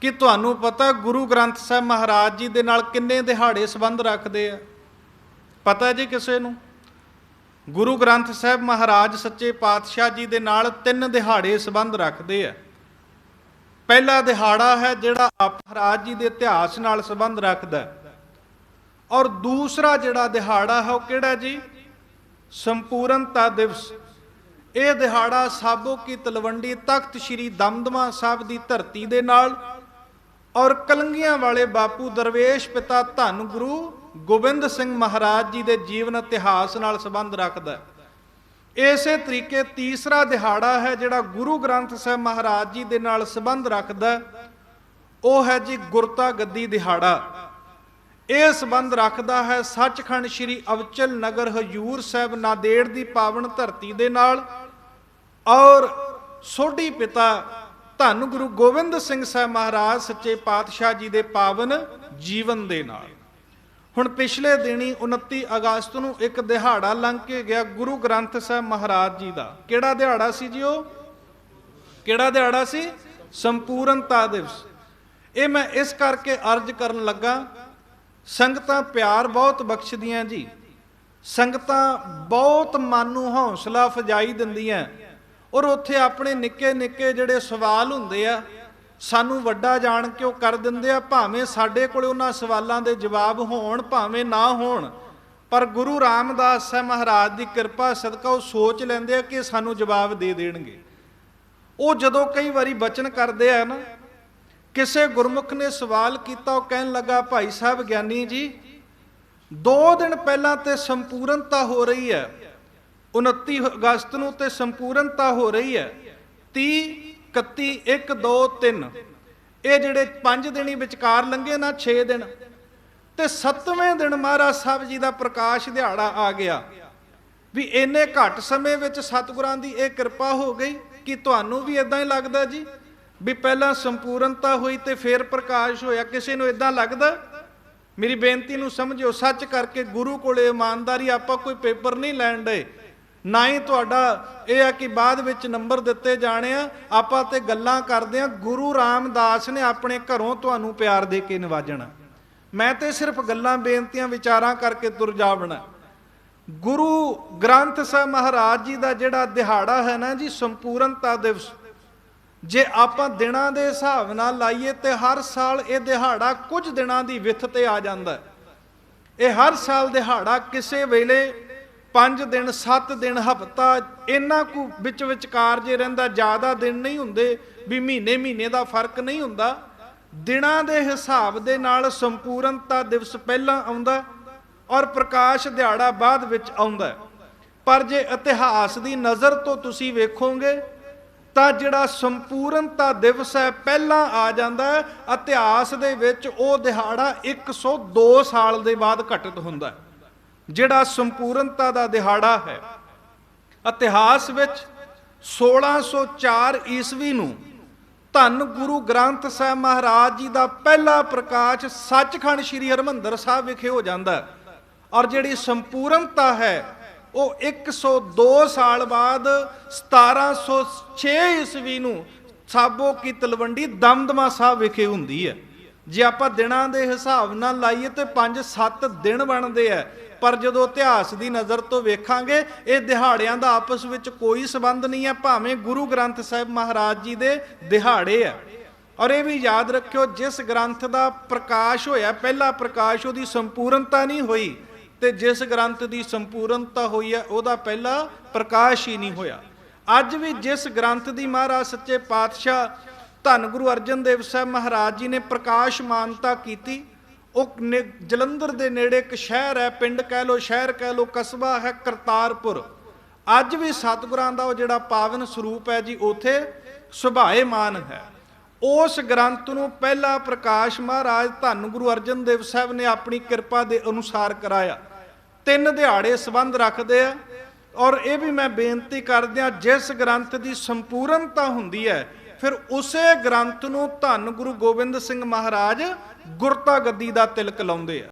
ਕਿ ਤੁਹਾਨੂੰ ਪਤਾ ਗੁਰੂ ਗ੍ਰੰਥ ਸਾਹਿਬ ਮਹਾਰਾਜ ਜੀ ਦੇ ਨਾਲ ਕਿੰਨੇ ਦਿਹਾੜੇ ਸੰਬੰਧ ਰੱਖਦੇ ਆ? ਪਤਾ ਜੀ ਕਿਸੇ ਨੂੰ? ਗੁਰੂ ਗ੍ਰੰਥ ਸਾਹਿਬ ਮਹਾਰਾਜ ਸੱਚੇ ਪਾਤਸ਼ਾਹ ਜੀ ਦੇ ਨਾਲ ਤਿੰਨ ਦਿਹਾੜੇ ਸੰਬੰਧ ਰੱਖਦੇ ਆ। ਪਹਿਲਾ ਦਿਹਾੜਾ ਹੈ ਜਿਹੜਾ ਆਪ ਮਹਾਰਾਜ ਜੀ ਦੇ ਇਤਿਹਾਸ ਨਾਲ ਸੰਬੰਧ ਰੱਖਦਾ ਔਰ ਦੂਸਰਾ ਜਿਹੜਾ ਦਿਹਾੜਾ ਹੈ ਉਹ ਕਿਹੜਾ ਜੀ? ਸੰਪੂਰਨਤਾ ਦਿਵਸ। ਇਹ ਦਿਹਾੜਾ ਸਾਬੋ ਕੀ ਤਲਵੰਡੀ ਤਖਤ ਸ੍ਰੀ ਦਮਦਮਾ ਸਾਹਿਬ ਦੀ ਧਰਤੀ ਦੇ ਨਾਲ ਔਰ ਕਲੰਗੀਆਂ ਵਾਲੇ ਬਾਪੂ ਦਰਵੇਸ਼ ਪਿਤਾ ਧੰਨ ਗੁਰੂ ਗੋਬਿੰਦ ਸਿੰਘ ਮਹਾਰਾਜ ਜੀ ਦੇ ਜੀਵਨ ਇਤਿਹਾਸ ਨਾਲ ਸੰਬੰਧ ਰੱਖਦਾ ਇਸੇ ਤਰੀਕੇ ਤੀਸਰਾ ਦਿਹਾੜਾ ਹੈ ਜਿਹੜਾ ਗੁਰੂ ਗ੍ਰੰਥ ਸਾਹਿਬ ਮਹਾਰਾਜ ਜੀ ਦੇ ਨਾਲ ਸੰਬੰਧ ਰੱਖਦਾ ਉਹ ਹੈ ਜੀ ਗੁਰਤਾ ਗੱਦੀ ਦਿਹਾੜਾ। ਇਹ ਸੰਬੰਧ ਰੱਖਦਾ ਹੈ ਸੱਚਖੰਡ ਸ੍ਰੀ ਅਵਚਲ ਨਗਰ ਹਜੂਰ ਸਾਹਿਬ ਨਾਦੇੜ ਦੀ ਪਾਵਨ ਧਰਤੀ ਦੇ ਨਾਲ ਔਰ ਸੋਢੀ ਪਿਤਾ ਧੰਨ ਗੁਰੂ ਗੋਬਿੰਦ ਸਿੰਘ ਸਾਹਿਬ ਮਹਾਰਾਜ ਸੱਚੇ ਪਾਤਸ਼ਾਹ ਜੀ ਦੇ ਪਾਵਨ ਜੀਵਨ ਦੇ ਨਾਲ। ਹੁਣ ਪਿਛਲੇ ਦਿਨੀ 29 ਅਗਸਤ ਨੂੰ ਇੱਕ ਦਿਹਾੜਾ ਲੰਘ ਕੇ ਗਿਆ ਗੁਰੂ ਗ੍ਰੰਥ ਸਾਹਿਬ ਮਹਾਰਾਜ ਜੀ ਦਾ। ਕਿਹੜਾ ਦਿਹਾੜਾ ਸੀ ਜੀ ਉਹ? ਕਿਹੜਾ ਦਿਹਾੜਾ ਸੀ? ਸੰਪੂਰਨਤਾ ਦਿਵਸ। ਇਹ ਮੈਂ ਇਸ ਕਰਕੇ ਅਰਜ਼ ਕਰਨ ਲੱਗਾ, ਸੰਗਤਾਂ ਪਿਆਰ ਬਹੁਤ ਬਖਸ਼ਦੀਆਂ ਜੀ। ਸੰਗਤਾਂ ਬਹੁਤ ਮਨ ਨੂੰ ਹੌਸਲਾ ਫਜਾਈ ਦਿੰਦੀਆਂ। ਔਰ ਉੱਥੇ ਆਪਣੇ ਨਿੱਕੇ ਨਿੱਕੇ ਜਿਹੜੇ ਸਵਾਲ ਹੁੰਦੇ ਆ, ਸਾਨੂੰ ਵੱਡਾ ਜਾਣ ਕੇ ਉਹ ਕਰ ਦਿੰਦੇ ਆ? ਭਾਵੇਂ ਸਾਡੇ ਕੋਲ ਉਹਨਾਂ ਸਵਾਲਾਂ ਦੇ ਜਵਾਬ ਹੋਣ, ਭਾਵੇਂ ਨਾ ਹੋਣ, ਪਰ ਗੁਰੂ ਰਾਮਦਾਸ ਸਾਹਿਬ ਮਹਾਰਾਜ ਦੀ ਕਿਰਪਾ ਸਦਕਾ ਉਹ ਸੋਚ ਲੈਂਦੇ ਆ ਕਿ ਸਾਨੂੰ ਜਵਾਬ ਦੇ ਦੇਣਗੇ। ਉਹ ਜਦੋਂ ਕਈ ਵਾਰੀ ਬਚਨ ਕਰਦੇ ਆ ਨਾ, ਕਿਸੇ ਗੁਰਮੁਖ ਨੇ ਸਵਾਲ ਕੀਤਾ, ਉਹ ਕਹਿਣ ਲੱਗਾ, ਭਾਈ ਸਾਹਿਬ, ਗਿਆਨੀ ਜੀ, ਦੋ ਦਿਨ ਪਹਿਲਾਂ ਤੇ ਸੰਪੂਰਨਤਾ ਹੋ ਰਹੀ ਹੈ। 29 ਅਗਸਤ ਨੂੰ ਤੇ ਸੰਪੂਰਨਤਾ ਹੋ ਰਹੀ ਹੈ। 30 31 1 2 3 ਇਹ ਜਿਹੜੇ 5 ਦਿਨੀ ਵਿਚਕਾਰ ਲੰਘੇ ਨਾ 6 ਦਿਨ। ਤੇ 7ਵੇਂ ਦਿਨ ਮਹਾਰਾਜ ਸਾਹਿਬ ਜੀ ਦਾ ਪ੍ਰਕਾਸ਼ ਦਿਹਾੜਾ ਆ ਗਿਆ। ਵੀ ਇੰਨੇ ਘੱਟ ਸਮੇਂ ਵਿੱਚ ਸਤਿਗੁਰਾਂ ਦੀ ਇਹ ਕਿਰਪਾ ਹੋ ਗਈ ਕਿ ਤੁਹਾਨੂੰ ਵੀ ਇਦਾਂ ਹੀ ਲੱਗਦਾ ਜੀ। ਵੀ ਪਹਿਲਾਂ ਸੰਪੂਰਨਤਾ ਹੋਈ ਤੇ ਫਿਰ ਪ੍ਰਕਾਸ਼ ਹੋਇਆ। ਕਿਸੇ ਨੂੰ ਇਦਾਂ ਲੱਗਦਾ? ਮੇਰੀ ਬੇਨਤੀ ਨੂੰ ਸਮਝਿਓ। ਸੱਚ ਕਰਕੇ ਗੁਰੂ ਕੋਲੇ ਇਮਾਨਦਾਰੀ ਆਪਾਂ ਕੋਈ ਪੇਪਰ ਨਹੀਂ ਲੈਣ ਦੇ ਨਾ ਹੀ ਤੁਹਾਡਾ ਇਹ ਆ ਕਿ ਬਾਅਦ ਵਿੱਚ ਨੰਬਰ ਦਿੱਤੇ ਜਾਣੇ ਆ। ਆਪਾਂ ਤੇ ਗੱਲਾਂ ਕਰਦੇ ਆ। ਗੁਰੂ ਰਾਮਦਾਸ ਨੇ ਆਪਣੇ ਘਰੋਂ ਤੁਹਾਨੂੰ ਪਿਆਰ ਦੇ ਕੇ ਨਿਵਾਜਣਾ। ਮੈਂ ਤੇ ਸਿਰਫ ਗੱਲਾਂ, ਬੇਨਤੀਆਂ, ਵਿਚਾਰਾਂ ਕਰਕੇ ਤੁਰ ਜਾਵਣਾ ਗੁਰੂ ਗ੍ਰੰਥ ਸਾਹਿਬ ਮਹਾਰਾਜ ਜੀ ਦਾ ਜਿਹੜਾ ਦਿਹਾੜਾ ਹੈ ਨਾ ਜੀ, ਸੰਪੂਰਨਤਾ ਦਿਵਸ। ਜੇ ਆਪਾਂ ਦਿਨਾਂ ਦੇ ਹਿਸਾਬ ਨਾਲ ਲਾਈਏ ਤੇ ਹਰ ਸਾਲ ਇਹ ਦਿਹਾੜਾ ਕੁਝ ਦਿਨਾਂ ਦੀ ਵਿੱਥ ਤੇ ਆ ਜਾਂਦਾ। ਇਹ ਹਰ ਸਾਲ ਦਿਹਾੜਾ ਕਿਸੇ ਵੇਲੇ 5 ਦਿਨ 7 ਦਿਨ, ਹਫਤਾ, ਇੰਨਾ ਕੁ ਵਿੱਚ ਵਿਚਕਾਰ ਜੇ ਰਹਿੰਦਾ, ਜ਼ਿਆਦਾ ਦਿਨ ਨਹੀਂ ਹੁੰਦੇ, ਵੀ ਮਹੀਨੇ ਮਹੀਨੇ ਦਾ ਫ਼ਰਕ ਨਹੀਂ ਹੁੰਦਾ। ਦਿਨਾਂ ਦੇ ਹਿਸਾਬ ਦੇ ਨਾਲ ਸੰਪੂਰਨਤਾ ਦਿਵਸ ਪਹਿਲਾਂ ਆਉਂਦਾ ਔਰ ਪ੍ਰਕਾਸ਼ ਦਿਹਾੜਾ ਬਾਅਦ ਵਿੱਚ ਆਉਂਦਾ। ਪਰ ਜੇ ਇਤਿਹਾਸ ਦੀ ਨਜ਼ਰ ਤੋਂ ਤੁਸੀਂ ਵੇਖੋਗੇ, ਤਾਂ ਜਿਹੜਾ ਸੰਪੂਰਨਤਾ ਦਿਵਸ ਹੈ, ਪਹਿਲਾਂ ਆ ਜਾਂਦਾ। ਇਤਿਹਾਸ ਦੇ ਵਿੱਚ ਉਹ ਦਿਹਾੜਾ 102 ਸਾਲ ਦੇ ਬਾਅਦ ਘਟਿਤ ਹੁੰਦਾ। ਹੈ ਜਿਹੜਾ ਸੰਪੂਰਨਤਾ ਦਾ ਦਿਹਾੜਾ ਹੈ। ਇਤਿਹਾਸ ਵਿੱਚ 1604 ਈਸਵੀ ਨੂੰ ਧੰਨ ਗੁਰੂ ਗ੍ਰੰਥ ਸਾਹਿਬ ਮਹਾਰਾਜ ਜੀ ਦਾ ਪਹਿਲਾ ਪ੍ਰਕਾਸ਼ ਸੱਚਖੰਡ ਸ੍ਰੀ ਹਰਮੰਦਰ ਸਾਹਿਬ ਵਿਖੇ ਹੋ ਜਾਂਦਾ ਔਰ ਜਿਹੜੀ ਸੰਪੂਰਨਤਾ ਹੈ, ਉਹ 102 ਸਾਲ ਬਾਅਦ 1706 ਈਸਵੀ ਨੂੰ ਸਾਬੋ ਕੀ ਤਲਵੰਡੀ ਦਮਦਮਾ ਸਾਹਿਬ ਵਿਖੇ ਹੁੰਦੀ ਹੈ। ਜੇ ਆਪਾਂ ਦਿਨਾਂ ਦੇ ਹਿਸਾਬ ਨਾਲ ਲਾਈਏ ਤੇ 5-7 ਦਿਨ ਬਣਦੇ ਆ ਪਰ ਜਦੋਂ ਇਤਿਹਾਸ ਦੀ ਨਜ਼ਰ ਤੋਂ ਵੇਖਾਂਗੇ, ਇਹ ਦਿਹਾੜਿਆਂ ਦਾ ਆਪਸ ਵਿੱਚ ਕੋਈ ਸਬੰਧ ਨਹੀਂ ਹੈ, ਭਾਵੇਂ ਗੁਰੂ ਗ੍ਰੰਥ ਸਾਹਿਬ ਮਹਾਰਾਜ ਜੀ ਦੇ ਦਿਹਾੜੇ ਆ ਔਰ ਇਹ ਵੀ ਯਾਦ ਰੱਖਿਓ, ਜਿਸ ਗ੍ਰੰਥ ਦਾ ਪ੍ਰਕਾਸ਼ ਹੋਇਆ, ਪਹਿਲਾ ਪ੍ਰਕਾਸ਼ ਉਹਦੀ ਸੰਪੂਰਨਤਾ ਨਹੀਂ ਹੋਈ ਤੇ ਜਿਸ ਗ੍ਰੰਥ ਦੀ ਸੰਪੂਰਨਤਾ ਹੋਈ ਹੈ, ਉਹਦਾ ਪਹਿਲਾ ਪ੍ਰਕਾਸ਼ ਹੀ ਨਹੀਂ ਹੋਇਆ। ਅੱਜ ਵੀ ਜਿਸ ਗ੍ਰੰਥ ਦੀ ਮਹਾਰਾਜ ਸੱਚੇ ਪਾਤਸ਼ਾਹ ਧੰਨ ਗੁਰੂ ਅਰਜਨ ਦੇਵ ਸਾਹਿਬ ਮਹਾਰਾਜ ਜੀ ਨੇ ਪ੍ਰਕਾਸ਼ ਮਾਨਤਾ ਕੀਤੀ ਉਹ ਨੇ- ਜਲੰਧਰ ਦੇ ਨੇੜੇ ਇੱਕ ਸ਼ਹਿਰ ਹੈ, ਪਿੰਡ ਕਹਿ ਲੋ ਸ਼ਹਿਰ ਕਹਿ ਲੋ ਕਸਬਾ ਹੈ ਕਰਤਾਰਪੁਰ। ਅੱਜ ਵੀ ਸਤਿਗੁਰਾਂ ਦਾ ਉਹ ਜਿਹੜਾ ਪਾਵਨ ਸਰੂਪ ਹੈ ਜੀ, ਉਥੇ ਸੁਭਾਏਮਾਨ ਹੈ। ਉਸ ਗ੍ਰੰਥ ਨੂੰ ਪਹਿਲਾ ਪ੍ਰਕਾਸ਼ ਮਹਾਰਾਜ ਧੰਨ ਗੁਰੂ ਅਰਜਨ ਦੇਵ ਸਾਹਿਬ ਨੇ ਆਪਣੀ ਕਿਰਪਾ ਦੇ ਅਨੁਸਾਰ ਕਰਾਇਆ। ਤਿੰਨ ਦਿਹਾੜੇ ਸੰਬੰਧ ਰੱਖਦੇ ਆ। ਔਰ ਇਹ ਵੀ ਮੈਂ ਬੇਨਤੀ ਕਰਦਿਆਂ, ਜਿਸ ਗ੍ਰੰਥ ਦੀ ਸੰਪੂਰਨਤਾ ਹੁੰਦੀ ਹੈ ਫਿਰ ਉਸੇ ਗ੍ਰੰਥ ਨੂੰ ਧੰਨ ਗੁਰੂ ਗੋਬਿੰਦ ਸਿੰਘ ਮਹਾਰਾਜ ਗੁਰਤਾ ਗੱਦੀ ਦਾ ਤਿਲਕ ਲਾਉਂਦੇ ਆ।